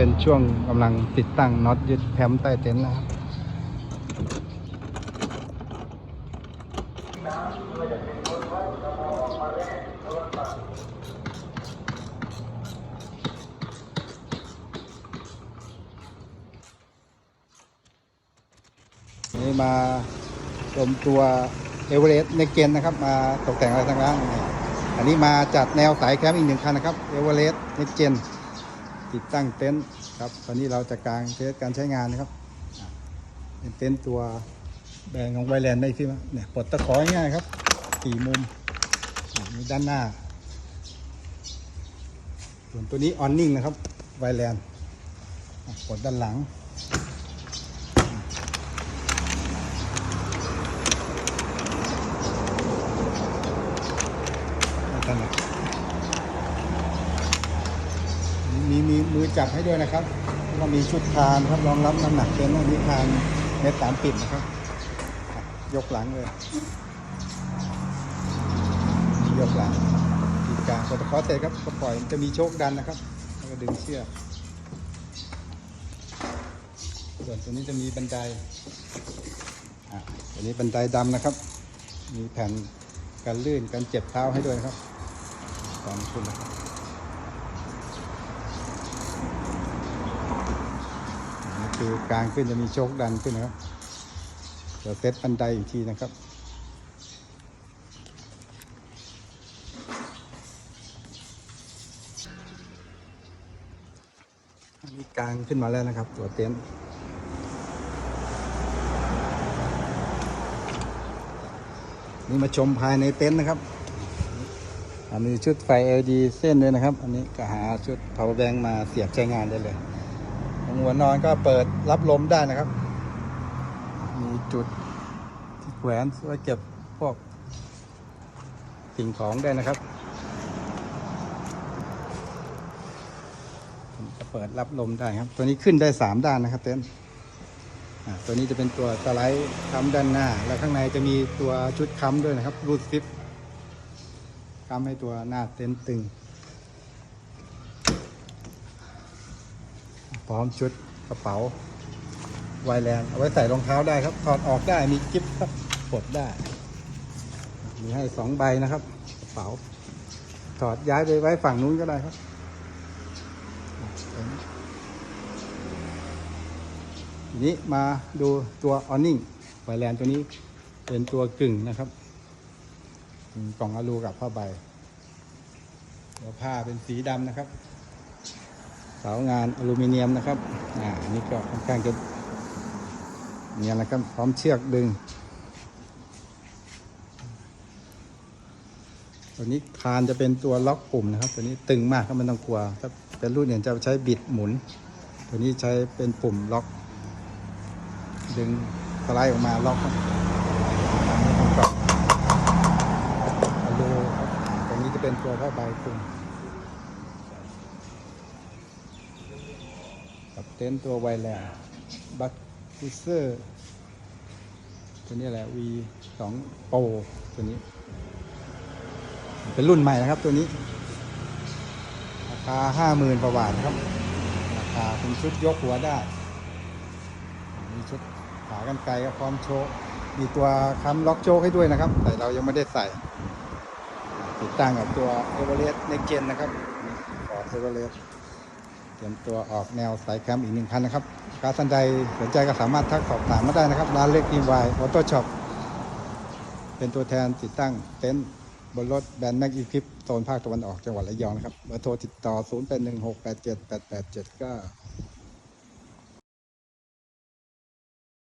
เป็นช่วงกำลังติดตั้งน็อตยึดแคมป์ใต้เต็นท์นะครับนี่มาชมตัวเอเวอเรสต์ในเกนนะครับ มาตกแต่งอะไรต่างๆอันนี้มาจัดแนวสายแคมป์อีกหนึ่งคันนะครับเอเวอเรสต์ในเกน ติดตั้งเต็นท์ครับตอนนี้เราจะกางเทสการใช้งานนะครับเป็นเต็นท์ตัวแบรนด์ของไวแลนด์ได้ที่มาเนี่ยปลดตะของ่ายครับสี่มุมมีด้านหน้า ส่วนตัวนี้ออนนิ่งนะครับไวแลนด์ปลดด้านหลังไม่ถนัด มีมีมือจับให้ด้วยนะครับแล้วก็มีชุดคานครับรองรับน้ำหนักเป็นมีคานเมตรสามปิดนะครับ ยกหลังเลย ยกหลังตีกลางพอตะเคอเสร็จครับก็ปล่อยมันจะมีโชคดันนะครับ แล้วก็ดึงเชือกส่วนตัวนี้จะมีบันไดอะตัวนี้บันไดดำนะครับ มีแผ่นกันลื่นกันเจ็บเท้าให้ด้วยครับตอนขึ้นนะครับนี่ คือกลางขึ้นจะมีโชคดันขึ้นนะครับเดี๋ยวเซตบันไดอีกทีนะครับอันนี้กลางขึ้นมาแล้วนะครับ ตัวเต็นท์นี่มาชมภายในเต็นท์นะครับอ่ามีชุดไฟ LED เส้นด้วยนะครับ อันนี้ก็หาชุด power bank มาเสียบใช้งานได้เลย หัวนอนก็เปิดรับลมได้นะครับ มีจุดที่แขวนไว้เก็บพวกสิ่งของได้นะครับเปิดรับลมได้ครับ ตัวนี้ขึ้นได้สามด้านนะครับเต็นท์ตัวนี้จะเป็นตัวสไลด์ค้ำด้านหน้า แล้วข้างในจะมีตัวชุดค้ำด้วยนะครับรูดซิปค้ำให้ตัวหน้าเต็นท์ตึง พร้อมชุดกระเป๋าไวแลนด์เอาไว้ใส่รองเท้าได้ครับ ถอดออกได้มีกิ๊บครับปลดได้ มีให้สองใบนะครับกระเป๋า ถอดย้ายไปไว้ฝั่งนู้นก็ได้ครับนี้มาดูตัวออนนิ่งไวแลนตัวนี้เป็นตัวกึ่งนะครับกล่องอลูกับผ้าใบตัวผ้าเป็นสีดำนะครับ เสางานอลูมิเนียมนะครับอ่านนี้ก็ค่อนข้างจะเนียนนะครับพร้อมเชือกดึงตัวนี้คานจะเป็นตัวล็อกปุ่มนะครับ ตัวนี้ตึงมากครับไม่ต้องกลัวถ้าเป็นรุ่นอื่นจะใช้บิดหมุน ตัวนี้ใช้เป็นปุ่มล็อก ดึงสไลด์ออกมาล็อกครับอันนี้ของกล่องอลครับตรงนี้จะเป็นตัวผ้าใบคลุม กับเต็นท์ตัวไวแลนบัคคูเซอร์ตัวนี้แหละ V 2 Pro ตัวนี้ เป็นรุ่นใหม่นะครับตัวนี้ ราคาห้าหมื่นกว่าบาทนะครับ ราคาเป็นชุดยกหัวได้ มีชุดขากรรไกรก็พร้อมโชว์มีตัวค้ำล็อกโชคให้ด้วยนะครับ แต่เรายังไม่ได้ใส่ ติดตั้งกับตัวเอเวอเรสต์ในเกนนะครับฟอดเอเวอเรสต์ เตรียมตัวออกแนวสายแคมป์อีกหนึ่งคันนะครับกาสันใดสนใจก็สามารถทักสอบถามมาได้นะครับร้านเล็กทีวายออโต้ช็อปเป็นตัวแทนติดตั้งเต็นท์บนรถแบรนด์แม็กอีพิปโซนภาคตะวันออกจังหวัดระยองนะครับเบอร์โทรติดต่อ 0